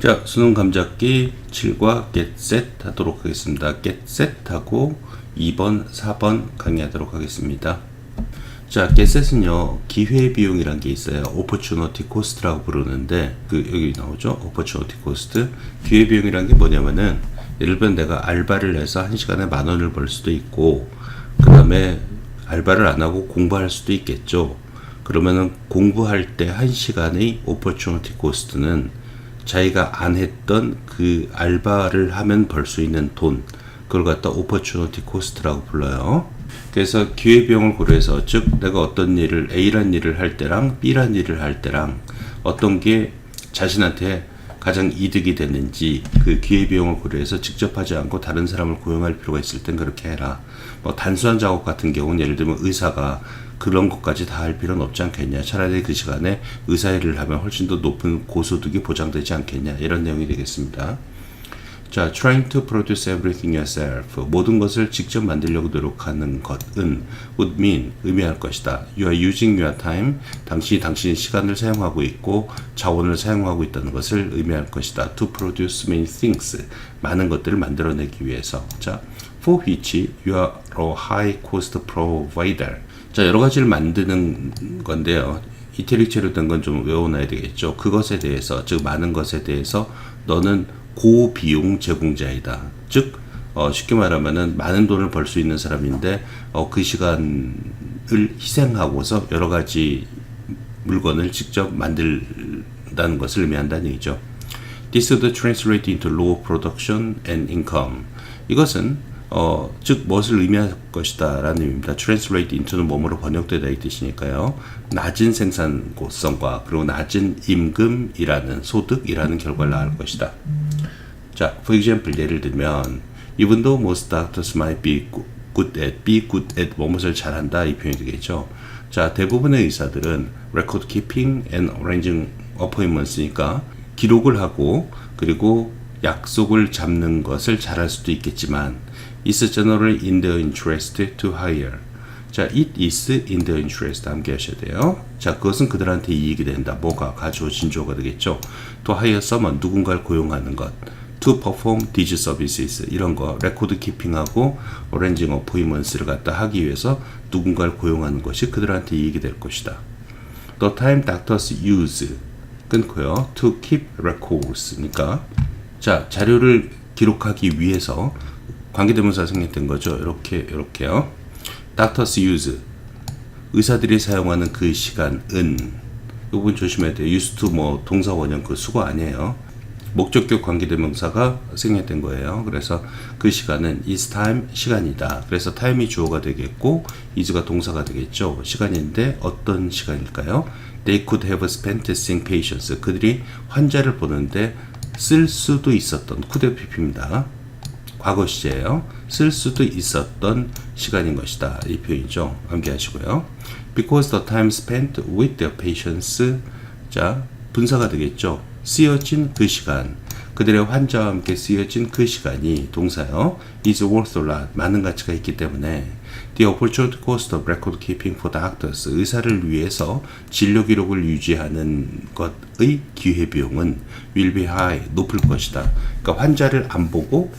자, 수능 감잡기 7과 get set 하도록 하겠습니다. set 하고 2번, 4번 강의하도록 하겠습니다. 자, get set은요, 기회 비용이란 게 있어요. opportunity cost라고 부르는데, 그, 여기 나오죠? opportunity cost. 기회 비용이란 게 뭐냐면은, 예를 들면 내가 알바를 해서 한 시간에 만 원을 벌 수도 있고, 그 다음에 알바를 안 하고 공부할 수도 있겠죠. 그러면은 공부할 때한 시간의 opportunity cost는 자기가 안 했던 그 알바를 하면 벌 수 있는 돈, 그걸 갖다 opportunity cost라고 불러요. 그래서 기회 비용을 고려해서 즉 내가 어떤 일을 A란 일을 할 때랑 B란 일을 할 때랑 어떤 게 자신한테 가장 이득이 되는지 그 기회 비용을 고려해서 직접 하지 않고 다른 사람을 고용할 필요가 있을 땐 그렇게 해라. 뭐 단순한 작업 같은 경우는 예를 들면 의사가 그런 것까지 다 할 필요는 없지 않겠냐. 차라리 그 시간에 의사 일을 하면 훨씬 더 높은 고소득이 보장되지 않겠냐. 이런 내용이 되겠습니다. 자, trying to produce everything yourself. 모든 것을 직접 만들려고 노력하는 것은 would mean 의미할 것이다. You are using your time. 당신이 당신의 시간을 사용하고 있고 자원을 사용하고 있다는 것을 의미할 것이다. To produce many things. 많은 것들을 만들어내기 위해서. 자, for which you are a high cost provider. 자, 여러 가지를 만드는 건데요. 이태리체로 된 건 좀 외워놔야 되겠죠. 그것에 대해서, 즉 많은 것에 대해서 너는 고비용 제공자이다. 즉 어, 쉽게 말하면은 많은 돈을 벌 수 있는 사람인데 어, 그 시간을 희생하고서 여러 가지 물건을 직접 만들다는 것을 의미한다는 얘기죠. This would translate into low production and income. 이것은 어, 즉 무엇을 의미할 것이다 라는 의미입니다. translate into는 몸으로 번역되다 이 뜻이니까요. 낮은 생산성과 그리고 낮은 임금이라는 소득이라는 결과를 낳을 것이다. 자, for example 예를 들면 even though most doctors might be good at, be good at 뭐뭇을 잘한다 이 표현이 되겠죠. 자, 대부분의 의사들은 record keeping and arranging appointments니까 기록을 하고 그리고 약속을 잡는 것을 잘할 수도 있겠지만 is generally in their interest to hire. 자, it is in their interest 함께 하셔야 돼요. 자, 그것은 그들한테 이익이 된다. 뭐가 가주어 진조가 되겠죠. to hire someone 누군가를 고용하는 것. to perform these services 이런 거 레코드 키핑하고 arranging appointments를 갖다 하기 위해서 누군가를 고용하는 것이 그들한테 이익이 될 것이다. The time doctors use 끊고요. to keep records니까 자 자료를 기록하기 위해서 관계대명사 생략된 거죠. 이렇게 이렇게요. doctors use 의사들이 사용하는 그 시간은 이 부분 조심해야 돼요. used to 뭐 동사 원형 그 수거 아니에요. 목적격 관계대명사가 생략된 거예요. 그래서 그 시간은 is time 시간이다. 그래서 time이 주어가 되겠고 is가 동사가 되겠죠. 시간인데 어떤 시간일까요? They could have spent seeing patients. 그들이 환자를 보는데 쓸 수도 있었던 pp입니다. 과거 시제예요. 쓸 수도 있었던 시간인 것이다. 이 표현이죠. 암기하시고요. Because the time spent with their patients. 자, 분사가 되겠죠. 쓰여진 그 시간. 그들의 환자와 함께 쓰여진 그 시간이 동사요. is worth a lot. 많은 가치가 있기 때문에 the opportunity cost of record keeping for doctors. 의사를 위해서 진료 기록을 유지하는 것의 기회 비용은 will be high. 높을 것이다. 그러니까 환자를 안 보고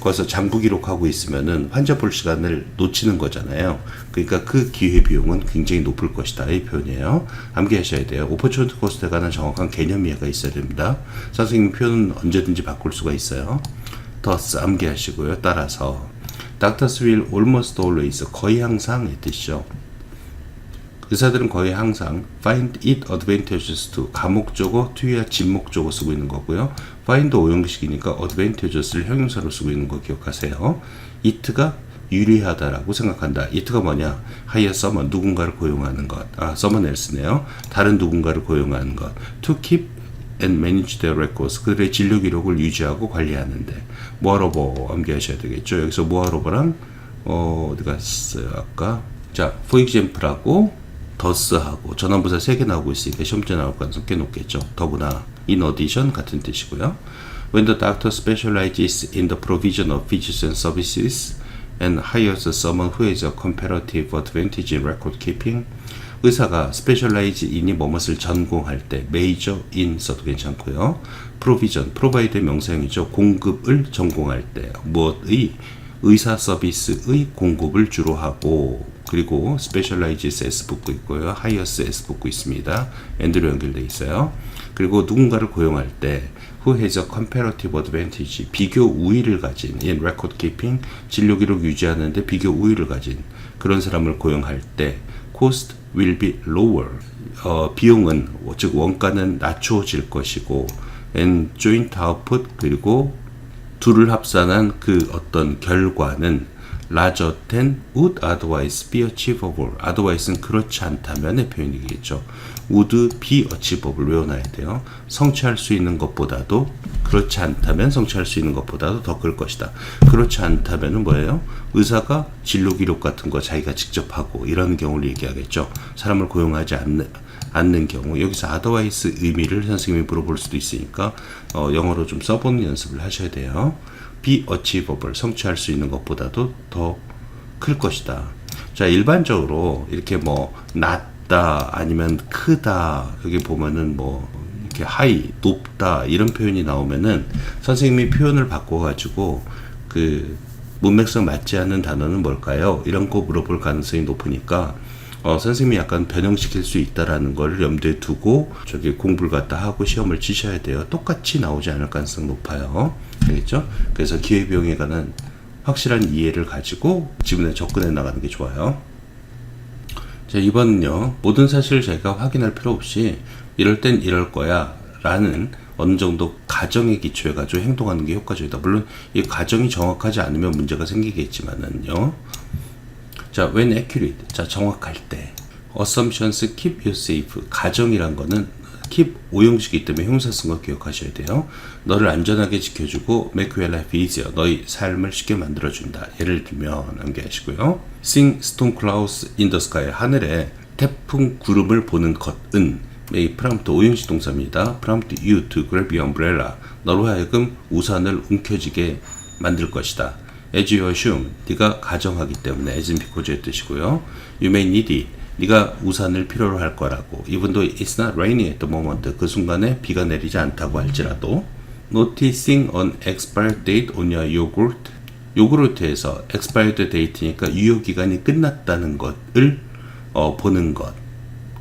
거기서 장부 기록하고 있으면은 환자 볼 시간을 놓치는 거잖아요. 그러니까 그 기회 비용은 굉장히 높을 것이다. 이 표현이에요. 암기하셔야 돼요. 오퍼튜니티 코스트에 관한 정확한 개념 이해가 있어야 됩니다. 선생님 표현은 언제든지 바꿀 수가 있어요. 더스 암기하시고요. 따라서 Doctors will almost always 거의 항상 이 뜻이죠. 의사들은 거의 항상 find it advantageous to 가목적어 to야 진목적어 쓰고 있는 거고요. find 오형식이니까 advantageous를 형용사로 쓰고 있는 거 기억하세요. it가 유리하다라고 생각한다. it가 뭐냐? hire someone 누군가를 고용하는 것. 아, someone else네요. 다른 누군가를 고용하는 것. to keep and manage their records. 그들의 진료 기록을 유지하고 관리하는데 뭐 암기하셔야 되겠죠. 여기서 뭐하러보랑 어, 어디 갔어요? 아까 자, for example하고 더스하고 전환부사 3개 나오고 있으니까 시험제 나올 가능성 꽤 높겠죠. 더구나 in addition 같은 뜻이고요. When the doctor specializes in the provision of physician services and hires someone who has a comparative advantage in record keeping, 의사가 specialize in이 뭐뭇을 전공할 때 major in 써도 괜찮고요. provision, provide의 명사형이죠. 공급을 전공할 때 무엇의 의사 서비스의 공급을 주로 하고 그리고 specializes S 붙고 있고요. hires S 붙고 있습니다. and로 연결돼 있어요. 그리고 누군가를 고용할 때 who has a comparative advantage 비교 우위를 가진 in record keeping 진료 기록 유지하는데 비교 우위를 가진 그런 사람을 고용할 때 cost will be lower 어, 비용은 즉 원가는 낮춰질 것이고 and joint output 그리고 둘을 합산한 그 어떤 결과는 larger than would otherwise be achievable. otherwise는 그렇지 않다면의 표현이겠죠. Would be achievable 외워놔야 돼요. 성취할 수 있는 것보다도 그렇지 않다면 성취할 수 있는 것보다도 더 클 것이다. 그렇지 않다면은 뭐예요? 의사가 진료 기록 같은 거 자기가 직접 하고 이런 경우를 얘기하겠죠. 사람을 고용하지 않는 않는 경우 여기서 otherwise 의미를 선생님이 물어볼 수도 있으니까 어, 영어로 좀 써보는 연습을 하셔야 돼요. be achievable 성취할 수 있는 것보다도 더 클 것이다. 자 일반적으로 이렇게 뭐 낮다 아니면 크다 여기 보면은 뭐 이렇게 하이 높다 이런 표현이 나오면은 선생님이 표현을 바꿔가지고 그 문맥성 맞지 않는 단어는 뭘까요? 이런 거 물어볼 가능성이 높으니까 어, 선생님이 약간 변형시킬 수 있다라는 걸 염두에 두고 저기 공부를 갖다 하고 시험을 치셔야 돼요. 똑같이 나오지 않을 가능성 높아요. 알겠죠? 그래서 기회비용에 관한 확실한 이해를 가지고 지문에 접근해 나가는 게 좋아요. 자, 2번은요. 모든 사실을 저희가 확인할 필요 없이 이럴 땐 이럴 거야 라는 어느 정도 가정에 기초해 가지고 행동하는 게 효과적이다. 물론 이 가정이 정확하지 않으면 문제가 생기겠지만은요. 자, when accurate. 자, 정확할 때. assumptions keep you safe. 가정이란 거는 keep 오형식이기 때문에 형사 쓴 거 기억하셔야 돼요. 너를 안전하게 지켜주고 make your life easier. 너의 삶을 쉽게 만들어준다. 예를 들면 암기하시고요. sing storm clouds in the sky. 하늘에 태풍 구름을 보는 것은 may prompt 오형식 동사입니다. prompt you to grab your umbrella. 너로 하여금 우산을 움켜쥐게 만들 것이다. as you assume, 네가 가정하기 때문에 as는 비코즈의 뜻이고요. You may need it. 네가 우산을 필요로 할 거라고. Though it's not raining at the moment. 그 순간에 비가 내리지 않다고 할지라도. Noticing an expired date on your yogurt. 요구르트에서 expired date니까 유효 기간이 끝났다는 것을 어, 보는 것.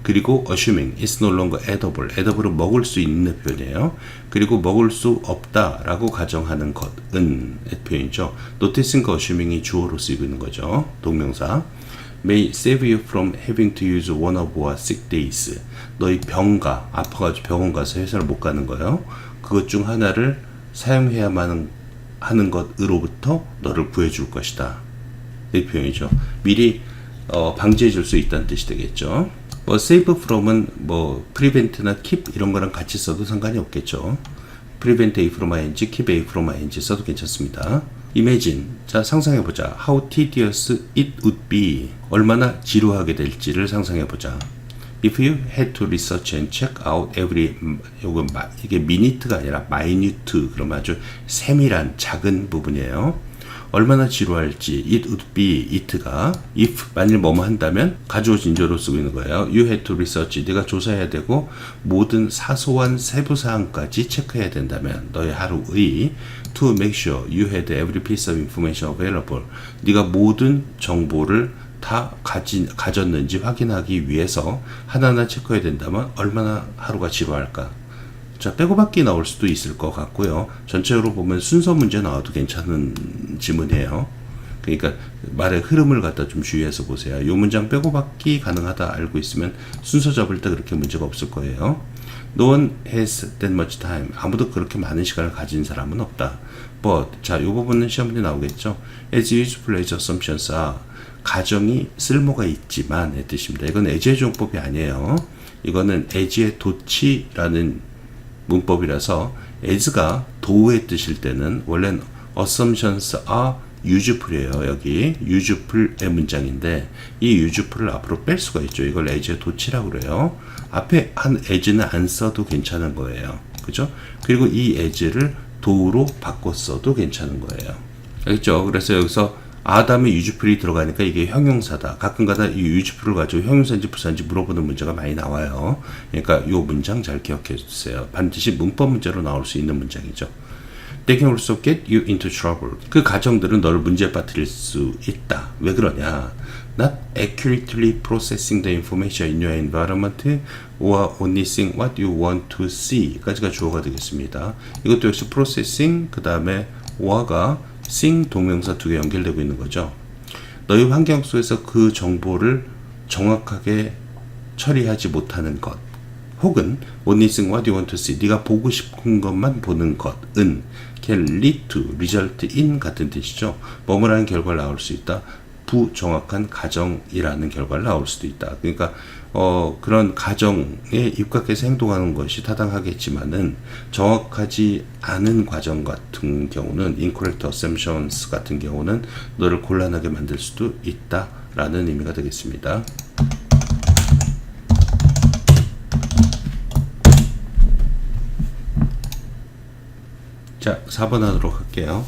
그리고 assuming it's no longer edible. edible은 먹을 수 있는 표현이에요. 그리고 먹을 수 없다라고 가정하는 것은 표현이죠. noticing과 assuming이 주어로 쓰이고 있는 거죠. 동명사. May save you from having to use one of our sick days. 너희 병가 아파가지고 병원 가서 회사를 못 가는 거예요. 그것 중 하나를 사용해야만 하는 것으로부터 너를 구해줄 것이다. 이 표현이죠. 미리 어, 방지해 줄 수 있다는 뜻이 되겠죠. 뭐 save from은 뭐 prevent나 keep 이런 거랑 같이 써도 상관이 없겠죠. prevent A from ing, keep A from ing 써도 괜찮습니다. Imagine. 자, 상상해 보자. how tedious it would be. 얼마나 지루하게 될지를 상상해 보자. If you had to research and check out every 요거 마, 이게 미니트가 아니라 minute 그러면 아주 세밀한 작은 부분이에요. 얼마나 지루할지 it would be it가 if 만일 뭐뭐 한다면 가주어 진조로 쓰고 있는 거예요. You had to research 네가 조사해야 되고 모든 사소한 세부 사항까지 체크해야 된다면 너의 하루의 to make sure you had every piece of information available 네가 모든 정보를 다 가진, 가졌는지 확인하기 위해서 하나하나 체크해야 된다면 얼마나 하루가 지루할까? 자, 빼고받기 나올 수도 있을 것 같고요. 전체적으로 보면 순서 문제 나와도 괜찮은 지문이에요. 그러니까 말의 흐름을 갖다 좀 주의해서 보세요. 이 문장 빼고받기 가능하다 알고 있으면 순서 잡을 때 그렇게 문제가 없을 거예요. No one has that much time. 아무도 그렇게 많은 시간을 가진 사람은 없다. But 자, 이 부분은 시험 문제 나오겠죠. As useful as assumptions are. 가정이 쓸모가 있지만의 뜻입니다. 이건 애지의 종법이 아니에요. 이거는 애지의 도치라는 문법이라서 as가 도의 뜻일 때는 원래는 assumptions are useful이에요. 여기 useful의 문장인데 이 useful을 앞으로 뺄 수가 있죠. 이걸 as의 도치라고 그래요. 앞에 한 as는 안 써도 괜찮은 거예요. 그죠? 그리고 이 as를 도로 바꿔 써도 괜찮은 거예요. 알겠죠? 그래서 여기서 아담의 유주풀이 들어가니까 이게 형용사다. 가끔가다 이 유주풀을 가지고 형용사인지 부사인지 물어보는 문제가 많이 나와요. 그러니까 이 문장 잘 기억해 주세요. 반드시 문법 문제로 나올 수 있는 문장이죠. They can also get you into trouble. 그 가정들은 너를 문제에 빠뜨릴 수 있다. 왜 그러냐? Not accurately processing the information in your environment or only seeing what you want to see. 까지가 주어가 되겠습니다. 이것도 역시 processing, 그 다음에 or가 seeing 동명사 두 개 연결되고 있는 거죠. 너희 환경 속에서 그 정보를 정확하게 처리하지 못하는 것. 혹은 only seeing what you want to see 네가 보고 싶은 것만 보는 것은 can lead to, result in 같은 뜻이죠. 뭐뭐라는 결과를 나올 수 있다. 부정확한 가정이라는 결과를 나올 수도 있다. 그러니까 어, 그런 가정에 입각해서 행동하는 것이 타당하겠지만은 정확하지 않은 과정 같은 경우는 incorrect assumptions 같은 경우는 너를 곤란하게 만들 수도 있다라는 의미가 되겠습니다. 자, 4번 하도록 할게요.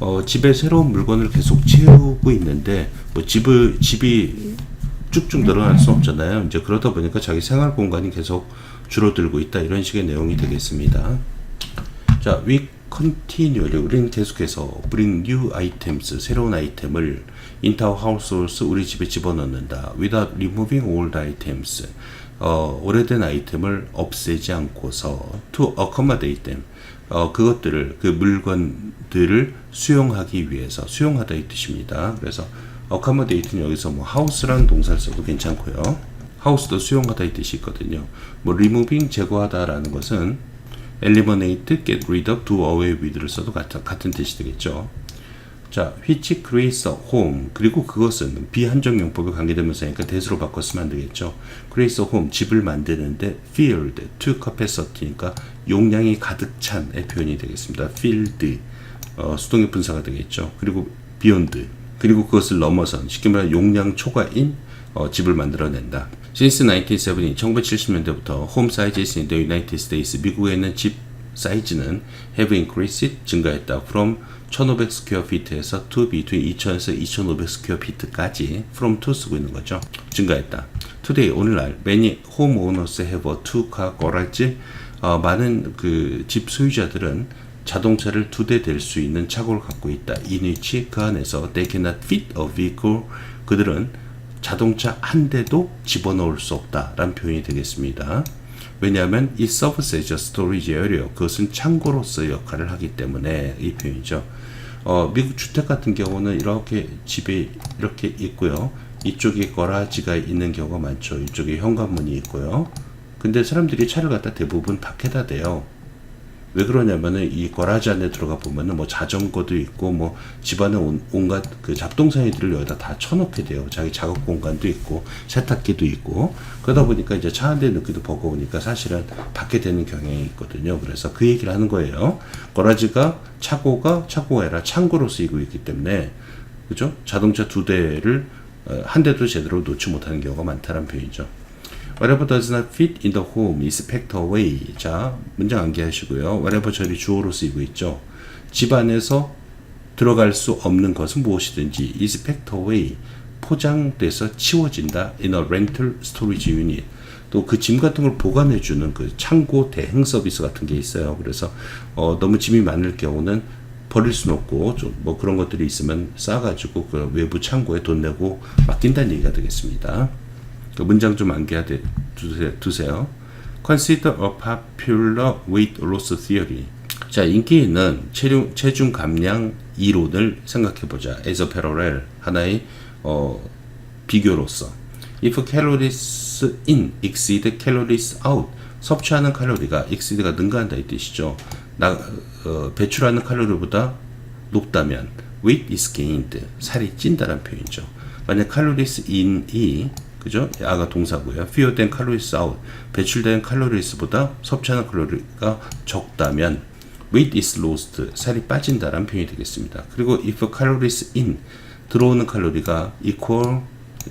어, 집에 새로운 물건을 계속 채우고 있는데 뭐 집을 집이 쭉쭉 늘어날 수 없잖아요. 이제 그러다 보니까 자기 생활 공간이 계속 줄어들고 있다 이런 식의 내용이 되겠습니다. 자, we continually 우리는 계속해서 bring new items 새로운 아이템을 into our households 우리 집에 집어넣는다. without removing old items 어, 오래된 아이템을 없애지 않고서 to accommodate them 어, 그것들을 그 물건들을 수용하기 위해서 수용하다 이 뜻입니다. 그래서 accommodate는 여기서 뭐 house라는 동사를 써도 괜찮고요. house도 수용하다 이 뜻이 있거든요. 뭐 removing 제거하다라는 것은 eliminate, get rid of, do away with를 써도 같은, 같은 뜻이 되겠죠. 자, which creates a home 그리고 그것은 비한정 용법에 관계되면서니까 대수로 바꿔 쓰면 안 되겠죠. creates a home 집을 만드는데 filled to capacity니까 용량이 가득 찬의 표현이 되겠습니다. filled 어, 수동의 분사가 되겠죠. 그리고 beyond 그리고 그것을 넘어선 쉽게 말하면 용량 초과인 어, 집을 만들어낸다. Since 1970, 1970년대부터 home sizes in the United States, 미국에 있는 집 사이즈는 have increased, 증가했다. from 1500 square feet에서 to between 2000에서 2500 square feet까지 from to 쓰고 있는 거죠. 증가했다. Today, 오늘날 many homeowners have a two-car garage. 어, 많은 그 집 소유자들은 자동차를 두 대 댈 수 있는 차고를 갖고 있다. in which 그 안에서 they cannot fit a vehicle. 그들은 자동차 한 대도 집어넣을 수 없다라는 표현이 되겠습니다. 왜냐하면 이 as a storage area 그것은 창고로서의 역할을 하기 때문에 이 표현이죠. 어, 미국 주택 같은 경우는 이렇게 집에 이렇게 있고요. 이쪽에 거라지가 있는 경우가 많죠. 이쪽에 현관문이 있고요. 근데 사람들이 차를 갖다 대부분 밖에다 대요. 왜 그러냐면은 이 거라지 안에 들어가 보면은 뭐 자전거도 있고 뭐 집안에 온, 온갖 그 잡동사니들을 여기다 다 쳐놓게 돼요. 자기 작업 공간도 있고 세탁기도 있고 그러다 보니까 이제 차 한 대 넣기도 버거우니까 사실은 밖에 되는 경향이 있거든요. 그래서 그 얘기를 하는 거예요. 거라지가 차고가 차고가 아니라 창고로 쓰이고 있기 때문에 그죠? 자동차 두 대를 어, 한 대도 제대로 놓지 못하는 경우가 많다는 표현이죠. Whatever does not fit in the home is packed away. 자, 문장 암기하시고요. Whatever 절이 주어로 쓰이고 있죠. 집 안에서 들어갈 수 없는 것은 무엇이든지 is packed away. 포장돼서 치워진다. In a rental storage unit. 또 그 짐 같은 걸 보관해주는 그 창고 대행 서비스 같은 게 있어요. 그래서 어, 너무 짐이 많을 경우는 버릴 수는 없고 좀 뭐 그런 것들이 있으면 싸가지고 그 외부 창고에 돈 내고 맡긴다는 얘기가 되겠습니다. 그 문장 좀 암기해 두세요. Consider a popular weight loss theory. 자, 인기 있는 체중, 체중 감량 이론을 생각해 보자. as a parallel 하나의 어, 비교로서. If calories in exceed calories out 섭취하는 칼로리가 exceed가 능가한다 이 뜻이죠. 나, 어, 배출하는 칼로리보다 높다면 weight is gained 살이 찐다는 표현이죠. 만약 calories in이 그죠? 아가 동사고요. fewer calories out. 배출된 칼로리스보다 섭취하는 칼로리가 적다면 weight is lost. 살이 빠진다라는 표현이 되겠습니다. 그리고 if calories in 들어오는 칼로리가 equal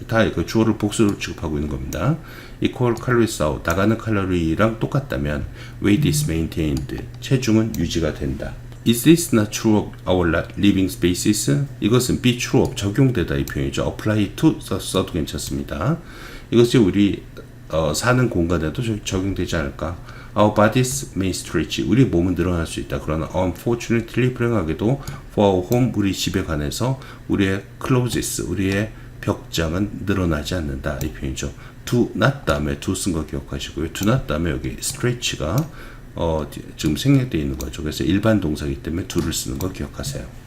다 이거 주어를 복수로 취급하고 있는 겁니다. equal calories out 나가는 칼로리랑 똑같다면 weight is maintained 체중은 유지가 된다. Is this not true of our li- living spaces? 이것은 be true of 적용되다 이 표현이죠. apply to 써, 써도 괜찮습니다. 이것이 우리 어, 사는 공간에도 적- 적용되지 않을까? Our bodies may stretch. 우리 몸은 늘어날 수 있다. 그러나 unfortunately 불행하게도 for our home 우리 집에 관해서 우리의 closes 우리의 벽장은 늘어나지 않는다 이 표현이죠. do not 다음에 do 쓴 거 기억하시고요. do not 다음에 여기 stretch가 어, 지금 생략되어 있는 거죠. 그래서 일반 동사이기 때문에 do를 쓰는 거 기억하세요.